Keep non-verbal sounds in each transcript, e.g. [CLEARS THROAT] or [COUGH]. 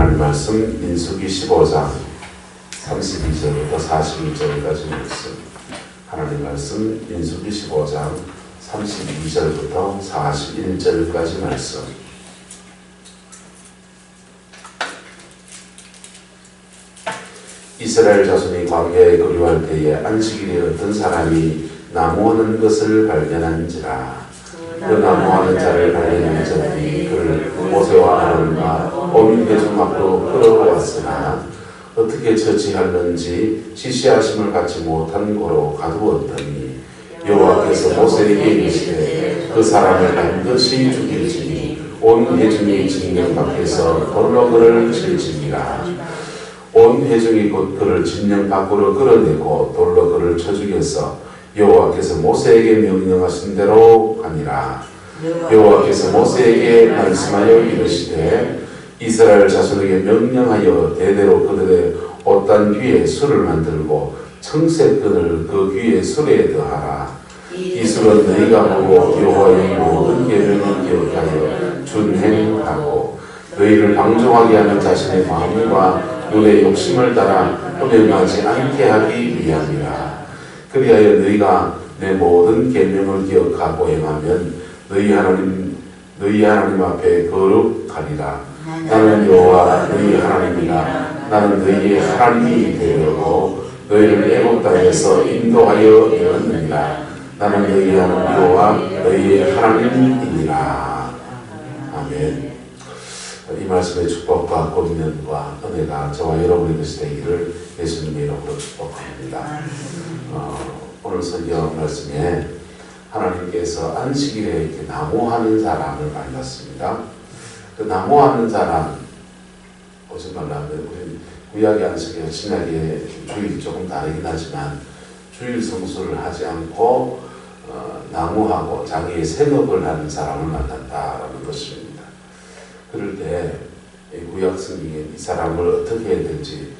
하나님 말씀 민수기 15장 32절부터 41절까지 말씀 하나님 말씀 민수기 15장 32절부터 41절까지 말씀. 이스라엘 자손이 광야에 거류할 때에 안식일에 어떤 사람이 나무하는 것을 발견한지라. 그 나무하는 자를 발견한 자들이 그를 모세와 아론과 온 회중 앞으로 끌어왔으나 어떻게 처치하는지 지시하심을 받지 못한 고로 가두었더니 여호와께서 모세에게 이르시되 그 사람을 반드시 죽일지니 온 회중이 진영 밖에서 돌로 그를 칠지니라. 온 회중이 곧 그를 진영 밖으로 끌어내고 돌로 그를 쳐 죽여서 여호와께서 모세에게 명령하신 대로 하니라. 여호와께서 모세에게 말씀하여 이르시되 이스라엘 자손에게 명령하여 대대로 그들의 옷단 위에 술을 만들고 청색끈을 그 위에 술에 더하라. 이 술은 너희가 보고 여호와의 모든 계명을 기억하여 준행하고 너희를 방종하게 하는 자신의 마음과 눈의 욕심을 따라 흠행하지 않게 하기 위함이라. 그리하여 너희가 내 모든 계명을 기억하고 행하면 너희 하나님 너희 하나님 앞에 거룩하리라 나는 여호와 너희 하나님이라. 나는 너희의 하나님이 되려고 너희를 애굽 땅에서 인도하여 이었느니라. 나는 너희 하나님 여호와 너희의 하나님이니라. 아멘. 이 말씀의 축복과 권면과 은혜가 저와 여러분의 것이 되기를 예수님의 이름으로 축복합니다. 어, 오늘 성경 말씀에 하나님께서 안식일에 이렇게 나무하는 사람을 만났습니다. 그 나무하는 사람 오지 말라면 우리 구약의 안식일과 신약의 주일 조금 다르긴 하지만 주일 성수를 하지 않고 어, 나무하고 자기의 생업을 하는 사람을 만났다라는 것입니다. 그럴 때이 구약 성경에 이 사람을 어떻게 해야 될지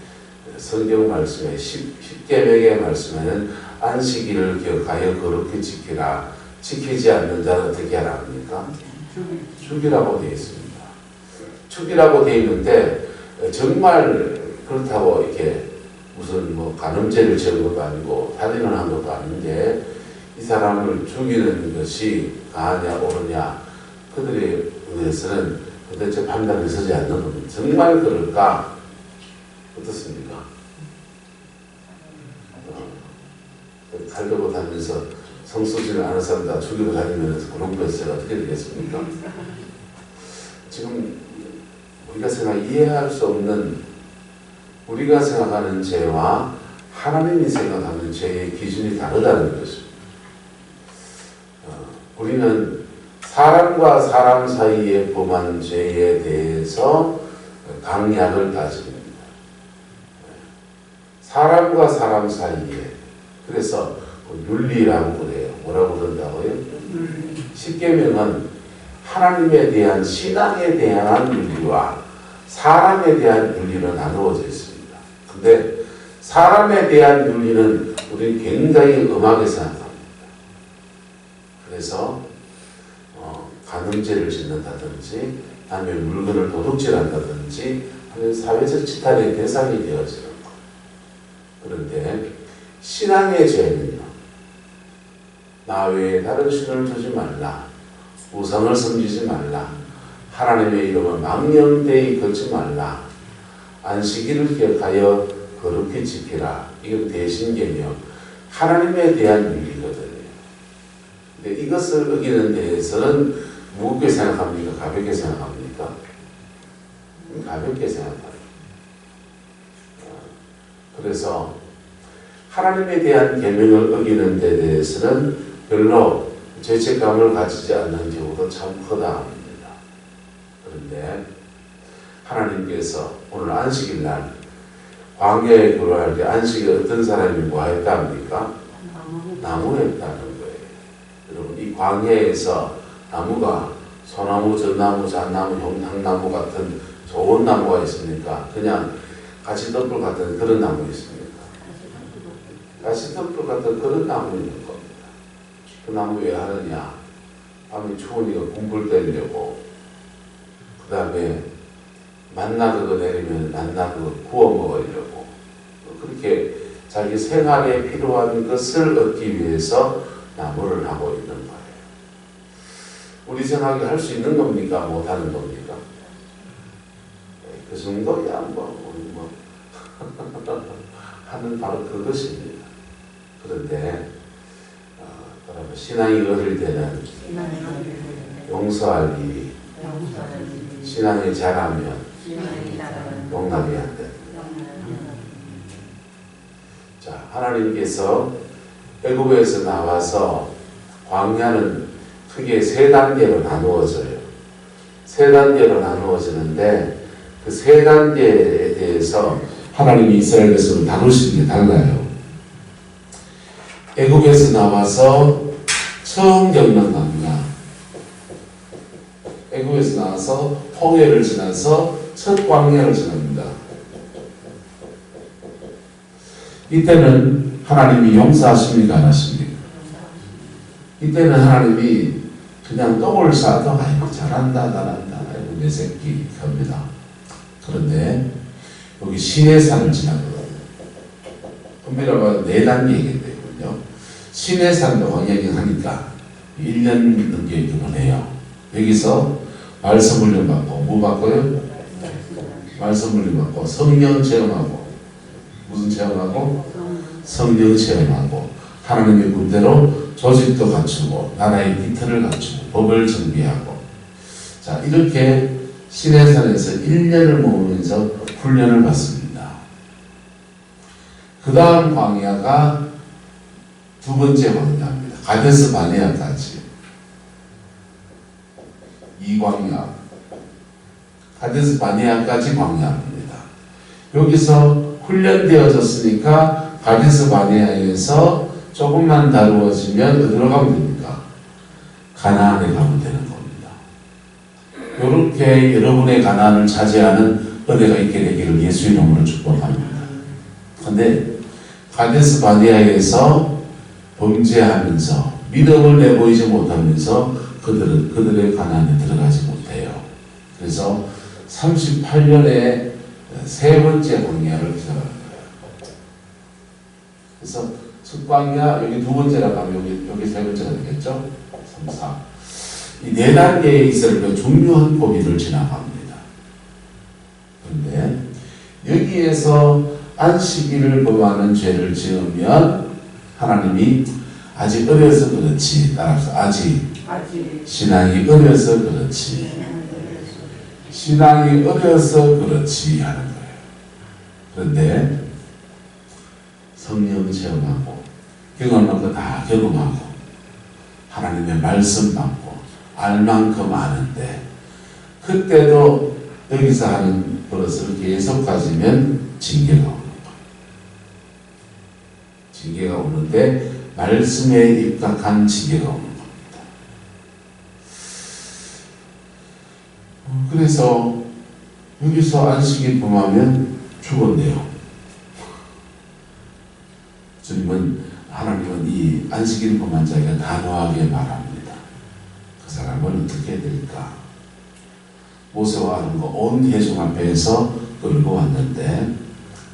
성경 말씀에 10계명의 말씀에는 안식일을 기억하여 거룩히 지키라. 지키지 않는 자는 어떻게 하라 합니까? 죽이라고 되어 있습니다. 죽이라고 되어 있는데 정말 그렇다고 이렇게 무슨 뭐 간음죄를 지은 것도 아니고 살인을 한 것도 아닌데 이 사람을 죽이는 것이 가하냐 옳으냐 그들에 의해서는 도대체 판단이 서지 않는 겁니다. 정말 그럴까? 어떻습니까? 칼 들고 다니면서 성수지를 아는 사람 다 죽이고 다니면서 그런 것을 어떻게 되겠습니까? 지금 우리가 생각 이해할 수 없는 우리가 생각하는 죄와 하나님이 생각하는 죄의 기준이 다르다는 것입니다. 어, 우리는 사람과 사람 사이에 범한 죄에 대해서 강약을 따집니다. 사람과 사람 사이에 그래서 뭐 윤리라고 그래요. 뭐라고 그런다고요? 십계명은 하나님에 대한 신앙에 대한 윤리와 사람에 대한 윤리로 나누어져 있습니다. 근데 사람에 대한 윤리는 우리 굉장히 음하게 생각합니다. 그래서 어, 간음죄를 짓는다든지 아니면 물건을 도둑질한다든지 하는 사회적 지탄의 대상이 되어지는 것. 그런데 신앙의 죄는요. 나 외에 다른 신을 두지 말라. 우상을 섬기지 말라. 하나님의 이름을 망령되이 걷지 말라. 안식일을 기억하여 거룩히 지키라. 이건 대신 개념. 하나님에 대한 윤리거든요. 근데 이것을 어기는 데에서는 무겁게 생각합니까? 가볍게 생각합니까? 가볍게 생각합니다. 그래서 하나님에 대한 계명을 어기는 데 대해서는 별로 죄책감을 가지지 않는 경우도 참 크다 합니다. 그런데 하나님께서 오늘 안식일 날 광야에 들어갈 때 안식에 어떤 사람이 뭐 했답니까? 나무했다는 거예요. 여러분 이 광야에서 나무가 소나무, 전나무, 잣나무, 형탕나무 같은 좋은 나무가 있습니까? 그냥 가시덤불 같은 그런 나무 있습니까? 가시덤불 같은 그런 나무 있는 겁니다. 그 나무 왜 하느냐? 밤에 추우니까 공불 때리려고 그 다음에 만나 그거 내리면 만나 그거 구워 먹으려고 그렇게 자기 생활에 필요한 것을 얻기 위해서 나무를 하고 있는 거예요. 우리 생각이 할 수 있는 겁니까? 못하는 겁니까? 네, 그 정도야 뭐 뭐 [LAUGHS] 하는 바로 그것입니다. 그런데 신앙이 어릴 때는 일이 신앙이 자라면 용납이 안 돼. 자 하나님께서 애굽에서 나와서 광야는 크게 세 단계로 나누어져요. 세 단계로 나누어지는데 그 세 단계에 대해서 하나님이 이스라엘 백성을 다루시는 게 달라요. 애굽에서 나와서 처음 겪는 광야. 애굽에서 나와서 홍해를 지나서 첫 광야를 지납니다. 이때는 하나님이 용서하십니까 안 하십니까? 이때는 하나님이 그냥 똥을 싸도 아이고 잘한다 잘한다 아이고 내 새끼 합니다. 그런데 여기 시내산을 지나거든요. 엄밀하게 말하면 네 단계이기 때문요. 시내산도 광야긴 하니까 1년 넘게 경험해요. 여기서 말씀 훈련 받고 뭐 받고요? 말씀 훈련 받고 성령 체험하고 무슨 체험하고? 성령 체험하고 하나님의 군대로 조직도 갖추고 나라의 기틀을 갖추고 법을 정비하고 자 이렇게 시내산에서 1년을 모으면서 훈련을 받습니다. 그 다음 광야가 두 번째 광야입니다. 가데스 바네아까지 이 광야 가데스 바네아까지 광야입니다. 여기서 훈련되어졌으니까 가데스 바네아에서 조금만 다루어지면 어디로 가면 됩니까? 가나안에 가면 되는 겁니다. 이렇게 여러분의 가나안을 차지하는 은혜가 있게 되기를 예수 이름으로 축복합니다. 근데 가데스 바네아에서 범죄하면서 믿음을 내보이지 못하면서 그들은 그들의 가나안에 들어가지 못해요. 그래서 38년에 세 번째 광야를 기사하는 거예요. 그래서 첫 광야 여기 두 번째라 가면 여기 여기 세 번째가 되겠죠? 3, 4. 이 네 단계에 있을 그 중요한 고비를 지나갑니다. 그런데 여기에서 안식일을 범하는 죄를 지으면 하나님이 아직 어려서 그렇지 따라서 아직 신앙이 어려서 그렇지 신앙이 어려서 그렇지 하는 거예요. 그런데 성령 체험하고 경험한 거 다 경험하고 하나님의 말씀 받고 알 만큼 아는데 그때도 여기서 하는 버릇을 계속 가지면 징계가. 징계가 오는데 말씀에 입각한 징계가 오는 겁니다. 어, 그래서 여기서 안식일 범하면 죽었네요. 주님은 하나님은 이 안식일 범한 자에게 단호하게 말합니다. 그 사람은 어떻게 될까? 모세와 아론과 온 회중 앞에서 끌고 왔는데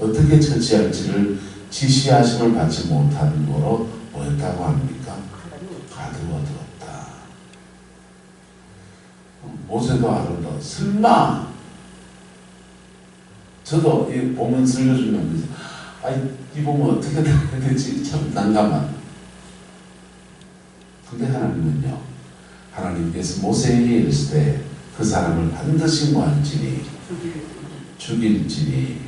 어떻게 처치할지를 지시하심을 받지 못하는 거로 뭐였다고 합니까? 가두어두었다. 모세도 아론도 설마 저도 이 보면 설교주면 아이 이 보면 어떻게 [LAUGHS] 돼야 되지 참 난감한. 근데 하나님은요 하나님께서 모세에게 이르실 때그 사람을 반드시 뭐할지니 죽일지니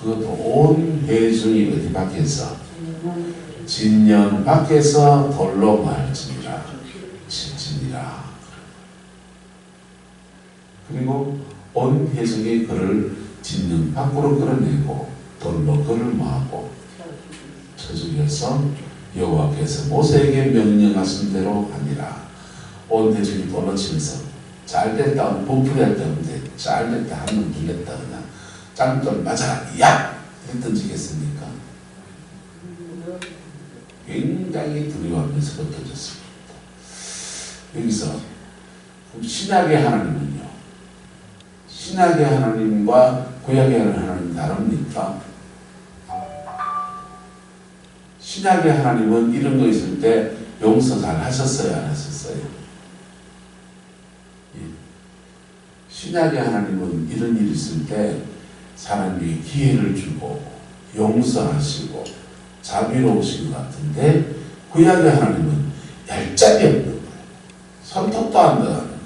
그것도 온 회중이 어디 밖에서? 진년 밖에서 돌로 말지니라. 칠지니라. 그리고 온 회중이 그를 진년 밖으로 끌어내고 돌로 그를 모하고 쳐 죽여서 여호와께서 모세에게 명령하신 대로 하니라. 온 회중이 돌로 치면서 잘 됐다 봉풀이 할 때는데 잘 됐다 한놈 죽였다 그냥 짱돌 맞아라 야! 던지겠습니까? 굉장히 두려워하면서 던졌습니다. 여기서 신약의 하나님은요 신약의 하나님과 구약의 하나님 다릅니까? 신약의 하나님은 이런 거 있을 때 용서 잘 하셨어요, 안 하셨어요? 예. 신약의 하나님은 이런 일이 있을 때 사람에게 기회를 주고 용서하시고 자비로우신 것 같은데 구약의 하나님은 얄짤이 없는 거예요. 손톱도 안 들어가는 거예요.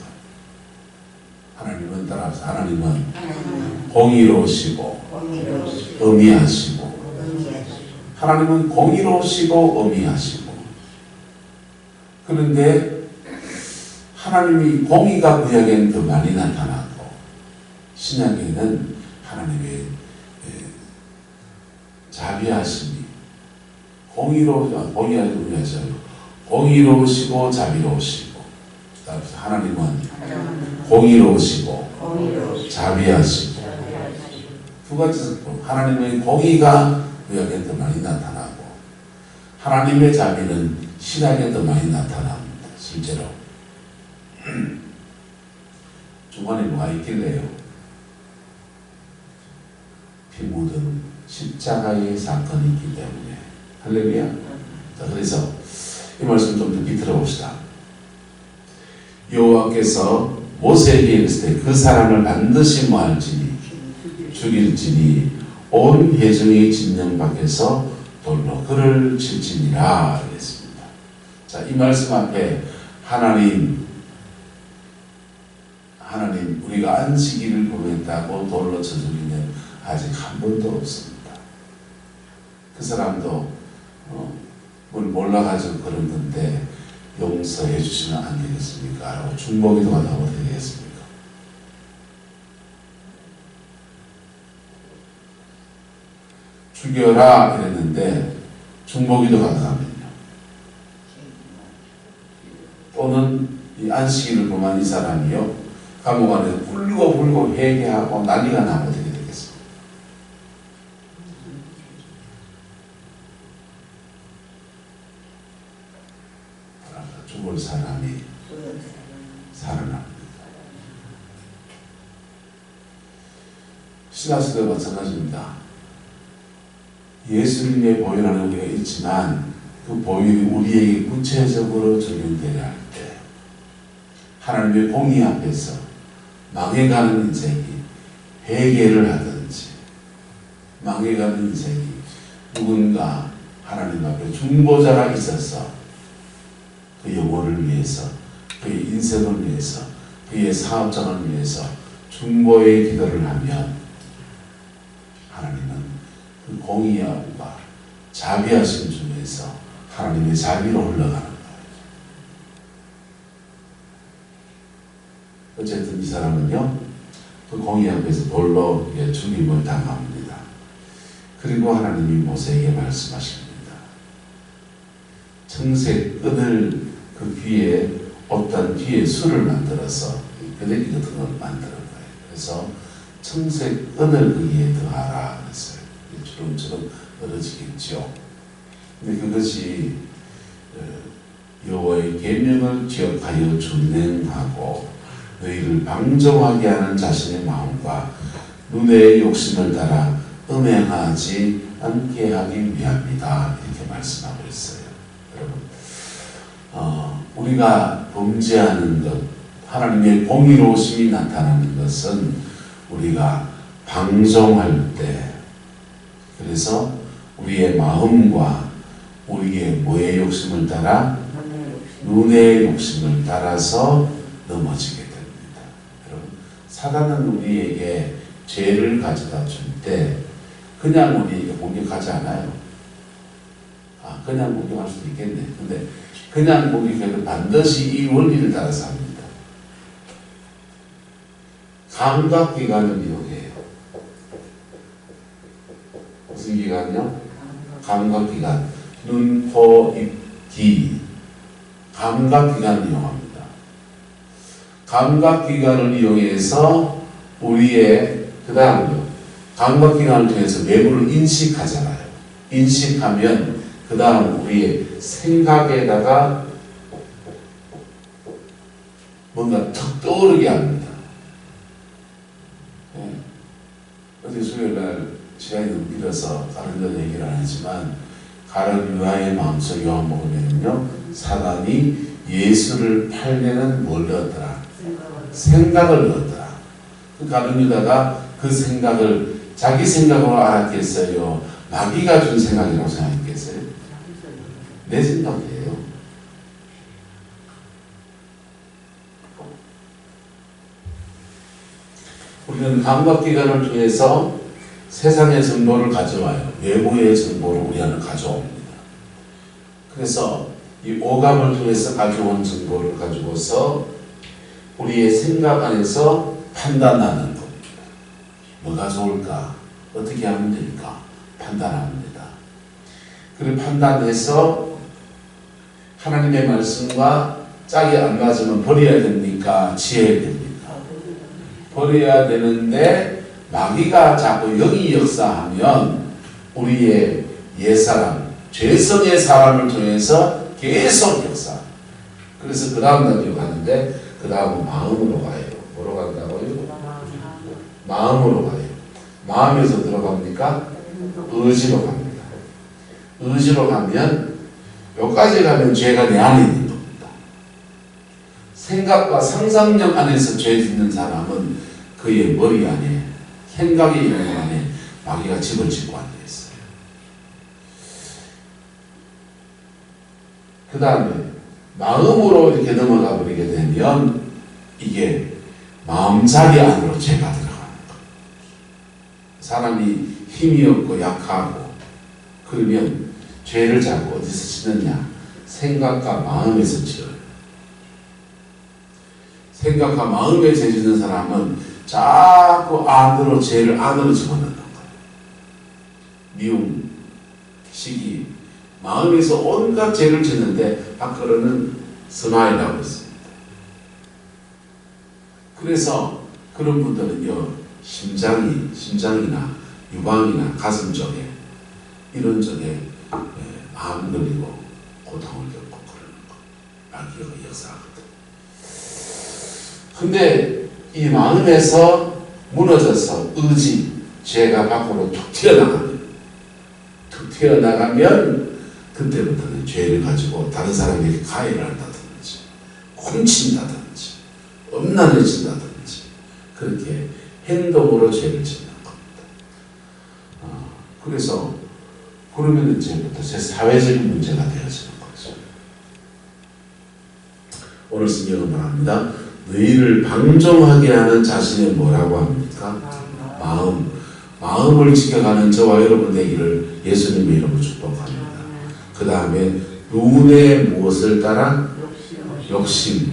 하나님은 따라서 하나님은 공의로우시고 의미하시고 하나님은 공의로우시고 의미하시고 그런데 하나님이 공의가 구약에는 더 많이 나타나고 신약에는 하나님의 에, 자비하심이 공의로 공의하시 의미하셔요. 공의로우시고 자비로우시고. 하나님은 공의로우시고 자비하시고. 두 가지 하나님의 공의가 구약에 더 많이 나타나고 하나님의 자비는 신약에 더 많이 나타납니다. 실제로. [CLEARS THROAT] 중간에 뭐가 있길래요? 피 묻은 십자가의 사건이 있기 때문에 할렐루야. 자, 그래서 이 말씀 좀더 비틀어 봅시다. 여호와께서 모세에게 이르시되 그 사람을 반드시 모할지니 죽일지니 온 회중의 진영 밖에서 돌로 그를 칠지니라 그랬습니다. 자, 이 말씀 앞에 하나님 하나님 우리가 안식일을 보냈다고 돌로 쳐 죽이는 아직 한 번도 없습니다. 그 사람도 어, 뭘 몰라가지고 그런 건데 용서해 주시면 안 되겠습니까? 라고 중보기도 하다고 되겠습니까? 죽여라 이랬는데 중보기도 가능하면요. 또는 이 안식일을 범한 이 사람이요 감옥 안에서 울고 불고 회개하고 난리가 어떻게 되겠습니까? 사람이 살아납니다. 신화시대 마찬가지입니다. 예수님의 보혈하는 우리가 있지만 그 보혈이 우리에게 구체적으로 적용되어야 할 때 하나님의 공의 앞에서 망해가는 인생이 회개를 하든지 망해가는 인생이 누군가 하나님 앞에 중보자가 있어서 그 영혼을 위해서 그의 인생을 위해서 그의 사업장을 위해서 중보의 기도를 하면 하나님은 그 공의하고가 자비하신 중에서 하나님의 자비로 흘러가는 거예요. 어쨌든 이 사람은요, 그 공의 앞에서 돌로 예, 죽임을 당합니다. 그리고 하나님이 모세에게 말씀하십니다. 청색 끈을 그 귀에 옷단 뒤에 술을 만들어서 그대기 같은 걸 만드는 거예요. 그래서 청색 끈을 거기에 더하라 그랬어요. 주름처럼 떨어지겠죠. 근데 그것이 어, 여호와의 계명을 기억하여 준행하고 너희를 방종하게 하는 자신의 마음과 눈의 욕심을 따라 음행하지 않게 하기 위함이다 이렇게 말씀하고 있어요. 우리가 범죄하는 것, 하나님의 공의로우심이 나타나는 것은 우리가 방종할 때, 그래서 우리의 마음과 우리의 뭐의 욕심을 따라 눈의 욕심을 따라서 넘어지게 됩니다. 여러분, 사단은 우리에게 죄를 가져다 줄 때 그냥 우리에게 공격하지 않아요. 아, 그냥 공격할 수도 있겠네. 근데 그냥 공격해도 반드시 이 원리를 따라서 합니다. 감각기관을 이용해요. 무슨 기관이요? 감각기관. 눈, 코, 입, 귀. 감각기관을 이용합니다. 감각기관을 이용해서 우리의, 그 다음요. 감각기관을 통해서 외부를 인식하잖아요. 인식하면, 그 다음 우리의 생각에다가 뭔가 턱 떠오르게 합니다. 어제 수요일 날 시간이 너무 길어서 다른 데 얘기를 안 했지만 가론 유아의 마음속 요한복음에는요 사단이 예수를 팔려는 뭘 넣었더라? 생각을 넣었더라. 그 가론 유다가 그 생각을 자기 생각으로 알았겠어요? 마귀가 준 생각이라고 생각했겠어요 내 생각이에요 우리는 감각기관을 통해서 세상의 정보를 가져와요. 외부의 정보를 우리는 가져옵니다. 그래서 이 오감을 통해서 가져온 정보를 가지고서 우리의 생각 안에서 판단하는 겁니다. 뭐가 좋을까? 어떻게 하면 될까? 판단합니다. 그리고 판단해서 하나님의 말씀과 짝이 안 맞으면 버려야 됩니까? 지어야 됩니까? 버려야 되는데 마귀가 자꾸 여기 역사하면 우리의 옛사람, 죄성의 사람을 통해서 계속 역사. 그래서 그 다음 단계로 가는데 그 다음은 마음으로 가요. 뭐로 간다고요? 마음으로 가요. 마음에서 들어갑니까? 의지로 갑니다. 의지로 가면 여기까지 가면 죄가 내 안에 있는 겁니다. 생각과 상상력 안에서 죄 짓는 사람은 그의 머리 안에 생각의 영역 안에 마귀가 집을 짓고 앉아 있어요. 그 다음에 마음으로 이렇게 넘어가 버리게 되면 이게 마음자리 안으로 죄가 들어가는 거예요. 사람이 힘이 없고 약하고 그러면 죄를 자꾸 어디서 짓느냐? 생각과 마음에서 지어요. 생각과 마음에 죄 짓는 사람은 자꾸 안으로 죄를 안으로 집어넣는 거예요. 미움, 시기, 마음에서 온갖 죄를 짓는데 밖으로는 스마일하고 있습니다. 그래서 그런 분들은요 심장이 심장이나 유방이나 가슴 쪽에 이런 쪽에 예, 암 걸리고 고통을 겪고 그러는 거 마귀가 역사하거든. 근데 이 마음에서 무너져서 의지, 죄가 밖으로 툭 튀어나가면, 툭 튀어나가면, 그때부터는 죄를 가지고 다른 사람에게 가해를 한다든지, 훔친다든지, 엄난해진다든지, 그렇게 행동으로 죄를 짓는 겁니다. 아, 그래서, 그러면 이제부터 제 사회적인 문제가 되어지는 거죠. 오늘 성경은 말합니다. 너희를 방종하게 하는 자신의 뭐라고 합니까? 마음. 마음을 지켜가는 저와 여러분 되기를 예수님의 이름으로 축복합니다. 그 다음에 눈에 무엇을 따라? 욕심.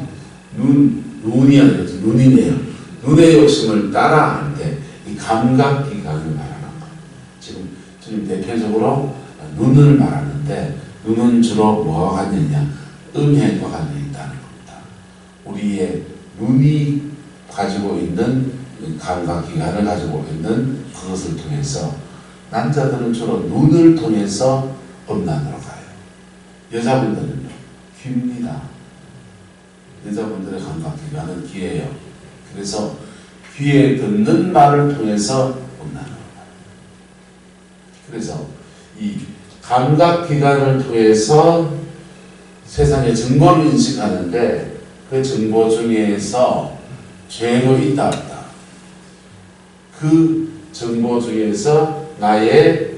눈, 눈이 아니라 눈이네요. 눈의 욕심을 따라 할 때 이 감각기관을. 지금 대표적으로 눈을 말하는데 눈은 주로 뭐와 관련이냐? 음행과 관련이 있다는 겁니다. 우리의 눈이 가지고 있는 감각기관을 가지고 있는 그것을 통해서 남자들은 주로 눈을 통해서 음란으로 가요. 여자분들은요, 귀입니다. 여자분들의 감각기관은 귀예요. 그래서 귀에 듣는 말을 통해서. 그래서 이 감각 기관을 통해서 세상의 정보를 인식하는데 그 정보 중에서 죄도 있다 없다. 그 정보 중에서 나의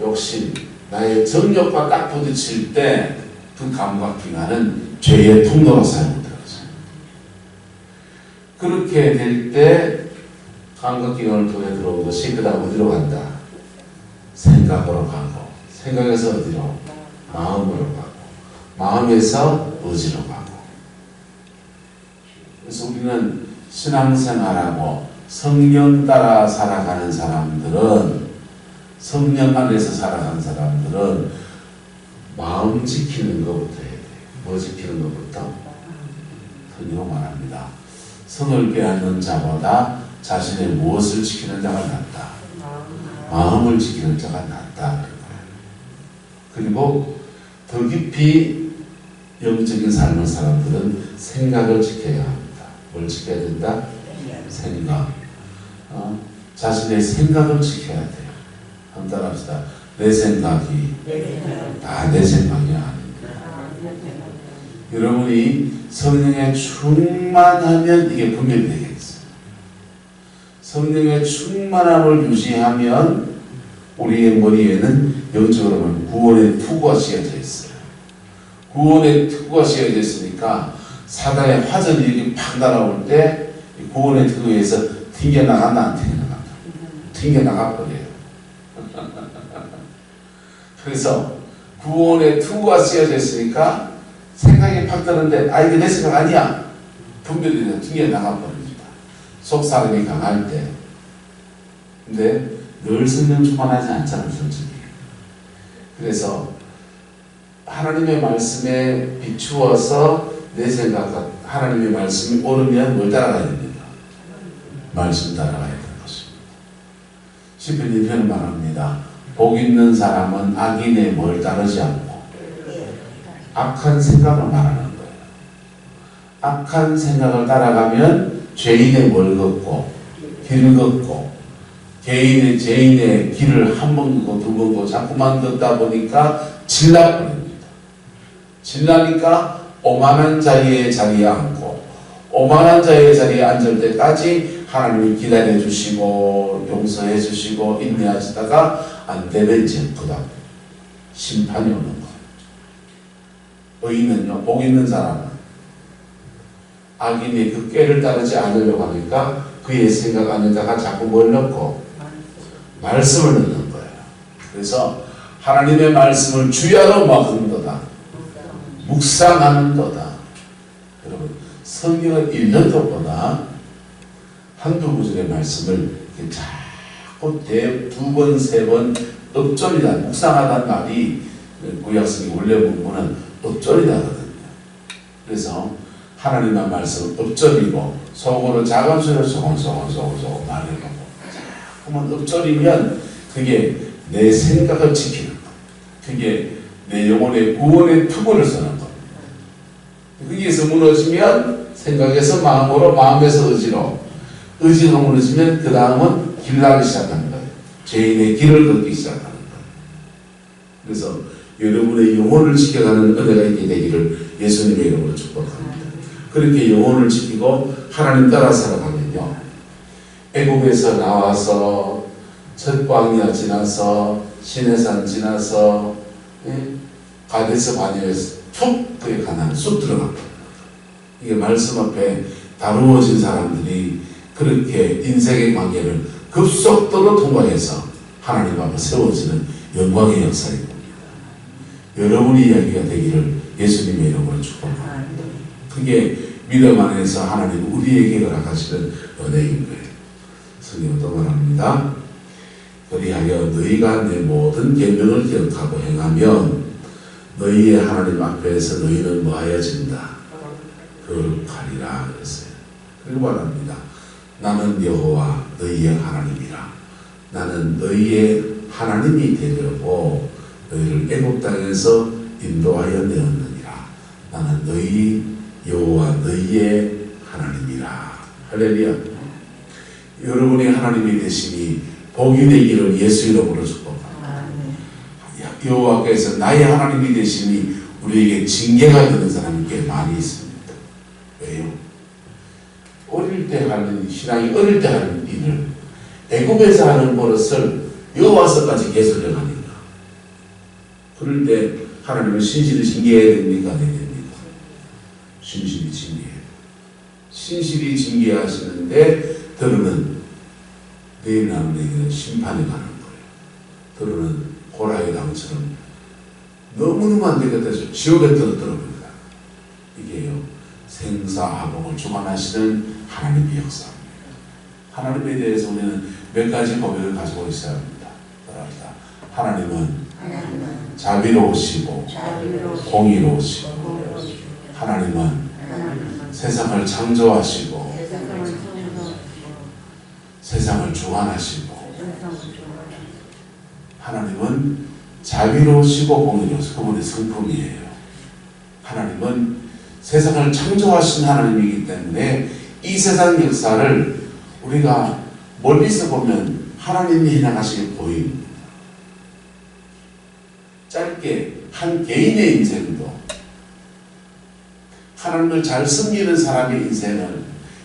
욕심, 나의 정욕과 딱 부딪힐 때 그 감각 기관은 죄의 통로로 사용되어져. 그렇게 될 때 감각 기관을 통해 들어온 것이 그 다음 어디로 간다? 생각으로 가고 생각에서 어디로? 마음으로 가고 마음에서 의지로 가고 그래서 우리는 신앙생활하고 성령 따라 살아가는 사람들은 성령 안에서 살아가는 사람들은 마음 지키는 것부터 해야 돼요. 뭐 지키는 것부터? 흔히로 말합니다. 성을 깨닫는 자보다 자신의 무엇을 지키는 자가 낫다. 마음을 지키는 자가 낫다. 그리고 더 깊이 영적인 삶을 사람들은 생각을 지켜야 합니다. 뭘 지켜야 된다? 생각. 어? 자신의 생각을 지켜야 돼요. 한번 따라합시다. 내 생각이 다내 생각이 아닙니다. 여러분이 성령에 충만하면 이게 되겠어요. 성령의 충만함을 유지하면 우리의 머리에는 영적으로 보면 구원의 투구가 씌어져 있어요. 구원의 투구가 씌어져 있으니까 사단의 화전이 이렇게 팍 날아올 때이 구원의 투구에서 튕겨나간다 안 튕겨나간다. 튕겨나가버려요. [LAUGHS] 그래서 구원의 투구가 씌어져 있으니까 생각이 팍 드는데 아 이게 내 생각 아니야. 분별이 돼서 튕겨나가버립니다. 속 사람이 강할 때. 근데 늘 성령 충만하지 않잖아요, 솔직히. 그래서 하나님의 말씀에 비추어서 내 생각과 하나님의 말씀이 옳으면 뭘 따라가야 됩니까? 말씀 따라가야 되는 것입니다. 시편 1편은 말합니다. 복 있는 사람은 악인의 뭘 따르지 않고 악한 생각을 말하는 거예요. 악한 생각을 따라가면 죄인의 뭘 걷고 길을 걷고 개인의 죄인의 길을 한 번 걷고 두 번 걷고 자꾸만 걷다 보니까 질라버립니다. 질라니까 오만한 자리에 자리에 앉고 오만한 자의 자리에 앉을 때까지 하나님이 기다려 주시고 용서해 주시고 인내하시다가 안 되면 그다음 심판이 오는 거예요. 의인은요, 복 있는 사람은 악인이 그 꾀를 따르지 않으려고 하니까 그의 생각 안에다가 자꾸 뭘 넣고 말씀을 넣는 거예요. 그래서 하나님의 말씀을 주야로 막은도다. 묵상하는도다. 여러분, 성경은 읽는 것보다 한두 구절의 말씀을 자꾸 두 번, 세번 읍절이다. 묵상하다는 말이 구약성의 원래 문구는 읍절이다거든요. 그래서 하나님의 말씀 읍절이고 속으로 작은 소리로 소곤소곤소곤소곤 말해놓고 자꾸만 읍절이면 그게 내 생각을 지키는 것. 그게 내 영혼의 구원의 투구를 서는 겁니다. 거기에서 무너지면 생각에서 마음으로 마음에서 의지로 의지가 무너지면 그 다음은 길 나기 시작하는 거예요. 죄인의 길을 걷기 시작하는 거예요. 그래서 여러분의 영혼을 지켜가는 은혜가 있게 되기를 예수님의 이름으로 축복합니다. 그렇게 영혼을 지키고 하나님 따라 살아가면요. 애국에서 나와서 첫 광야 지나서 시내산 지나서 예? 가데스 바니에서 툭 그에 가난 쑥 들어갔다. 이게 말씀 앞에 다루어진 사람들이 그렇게 인생의 관계를 급속도로 통과해서 하나님 앞에 세워지는 영광의 역사인 겁니다. 여러분의 이야기가 되기를 예수님의 이름으로 축복합니다. 그게 믿음 안에서 하나님 우리에게 허락하시는 은혜인 거예요. 성경 또 말합니다. 그리하여 너희가 내 모든 계명을 기억하고 행하면 너희의 하나님 앞에서 너희는 뭐하여진다. 거룩하리라 그랬어요. 그리고 말합니다. 나는 여호와 너희의 하나님이라. 나는 너희의 하나님이 되려고 너희를 애굽 땅에서 인도하여 내었느니라. 나는 너희 여호와 너희의 하나님이라. 할렐루야. 여러분의 하나님이 되시니 복이 되기를 예수 이름으로 축복합니다. 여호와께서 나의 하나님이 되시니 우리에게 징계가 되는 사람이 꽤 많이 있습니다. 왜요? 어릴 때 하는 신앙이 어릴 때 하는 일을 애굽에서 하는 버릇을 여호와서까지 개설해 가니까 그럴 때 하나님은 신실히 징계해야 됩니까? 신실히 징계해요. 신실히 징계하시는데 들으면 내일 나는 내게는 심판에 가는 거예요. 들으는 고라의 당처럼 너무너무 안 되겠다 해서 지옥에 떨어뜨립니다. 이게요. 생사화복을 주관하시는 하나님의 역사입니다. 하나님에 대해서 우리는 몇 가지 고백을 가지고 있어야 합니다. 따라합니다. 하나님은 자비로우시고 공의로우시고 하나님은 세상을 창조하시고 세상을 주관하시고 하나님은 자비로우시고 공의로우시고 그분의 성품이에요. 하나님은 세상을 창조하신 하나님이기 때문에 이 세상 역사를 우리가 멀리서 보면 하나님이 해나가시게 보입니다. 짧게 한 개인의 인생도 하나님을 잘 섬기는 사람의 인생은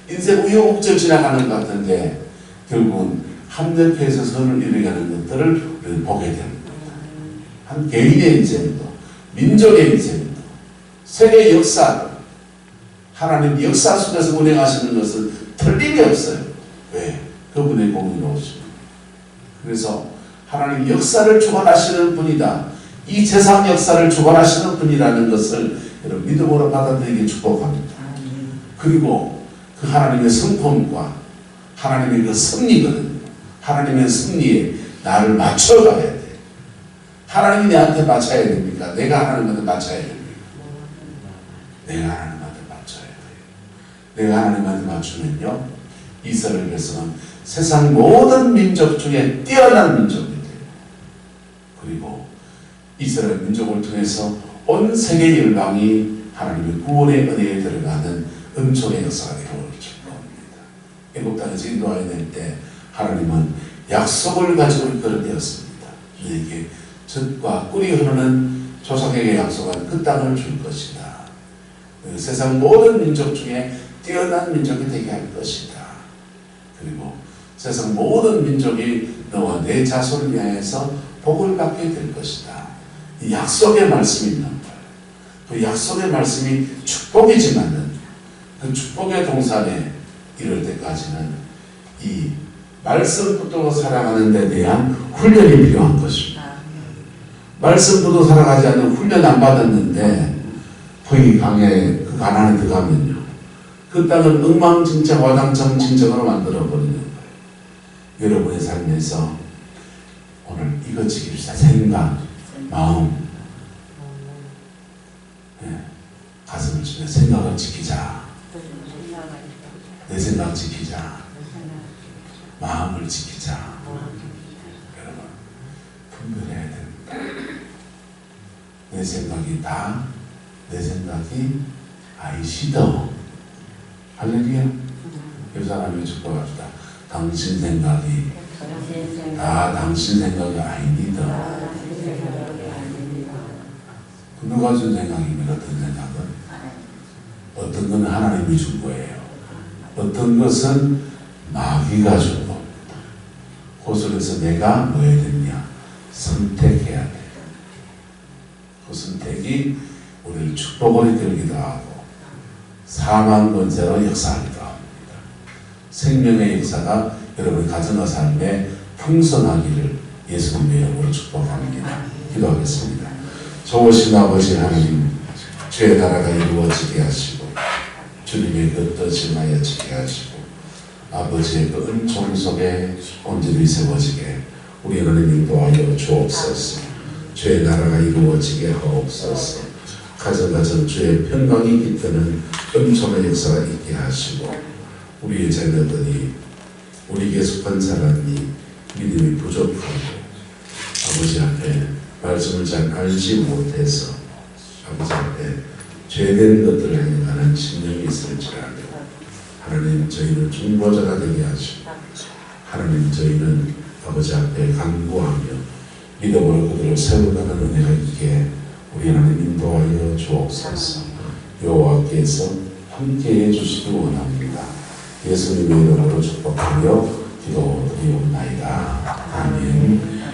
인생 우여곡절 지나가는 것 같은데 결국은 합력해서 선을 이루어가는 것들을 우리는 보게 됩니다. 한 개인의 인생도 민족의 인생도 세계 역사 하나님 역사 속에서 운행하시는 것은 틀림이 없어요. 왜? 그분의 공의로우십니다. 그래서 하나님 역사를 주관하시는 분이다. 이 세상 역사를 주관하시는 분이라는 것을 여러분 믿음으로 받아들이기 축복합니다. 그리고 그 하나님의 성품과 하나님의 그 승리거든요. 하나님의 승리에 나를 맞춰가야 돼. 하나님이 내한테 맞춰야 됩니까? 내가 하나님한테 맞춰야 됩니까? 내가 하나님한테 맞춰야 돼요. 내가 하나님한테 맞추면요. 이스라엘 백성은 세상 모든 민족 중에 뛰어난 민족이 돼요. 그리고 이스라엘 민족을 통해서 온 세계 열방이 하나님의 구원의 은혜에 들어가는 은총의 역사가 이루어질 겁니다. 애국 땅에서 인도하여 낼때 하나님은 약속을 가지고 이끌어내었습니다. 너에게 젖과 꿀이 흐르는 조상에게 약속한 그 땅을 줄 것이다. 그 세상 모든 민족 중에 뛰어난 민족이 되게 할 것이다. 그리고 세상 모든 민족이 너와 내 자손을 위하여서 복을 받게 될 것이다. 이 약속의 말씀이 있는 거예요. 그 약속의 말씀이 축복이지만은 그 축복의 동산에 이를 때까지는 이 말씀 붙들고 살아가는 데 대한 훈련이 필요한 것입니다. 말씀 붙들고 살아가지 않는 훈련 안 받았는데 거기 강에 그 가난에 들어가면요. 그 땅을 엉망진창 와당창 진정으로 만들어 버리는 거예요. 여러분의 삶에서 오늘 이거 지킵시다. 생각, 마음, 예, 가슴을 치며 생각을 지키자. 내 생각 지키자. 마음을 지키자. 여러분, 분별해야 됩니다. 내 생각이 다, 내 생각이 아이시더. 할렐루야. 이 사람이 축복합시다. 당신 생각이 다 당신 생각이 아닙니다. 누가 준 생각입니까? 어떤 생각은? 어떤 건 하나님이 준 거예요. 어떤 것은 마귀가 준 겁니다. 고속에서 내가 뭐 해야 되냐? 선택해야 돼. 그 선택이 우리를 축복을 이끌기도 하고 사망 권세로 역사하기도 합니다. 생명의 역사가 여러분 가정과 삶에 풍성하기를 예수님의 이름으로 축복합니다. 기도하겠습니다. 좋으신 아버지 하나님, 주의 나라가 이루어지게 하시고 주님의 그 뜻을 하여지게 하시고 아버지의 그 은총 속에 온전히 세워지게 우리 하나님 인도하여 주옵소서. 주의 나라가 이루어지게 하옵소서. 가정가정 주의 평강이 깃드는 은총의 역사가 있게 하시고 우리의 자녀들이 우리에게 속한 사람이 믿음이 부족하고 아버지 앞에 말씀을 잘 알지 못해서 아버지 앞에 죄된 것들을 행하는 신령이 있을지라도 하나님 저희는 중보자가 되게 하시고 하나님 저희는 아버지 앞에 간구하며 믿음으로 그들을 세워가는 은혜가 있게 우리 하나님 인도하여 주옵소서. 여호와께서 함께해 주시기 원합니다. 예수님의 이름으로 축복하며 기도드리옵나이다. 아멘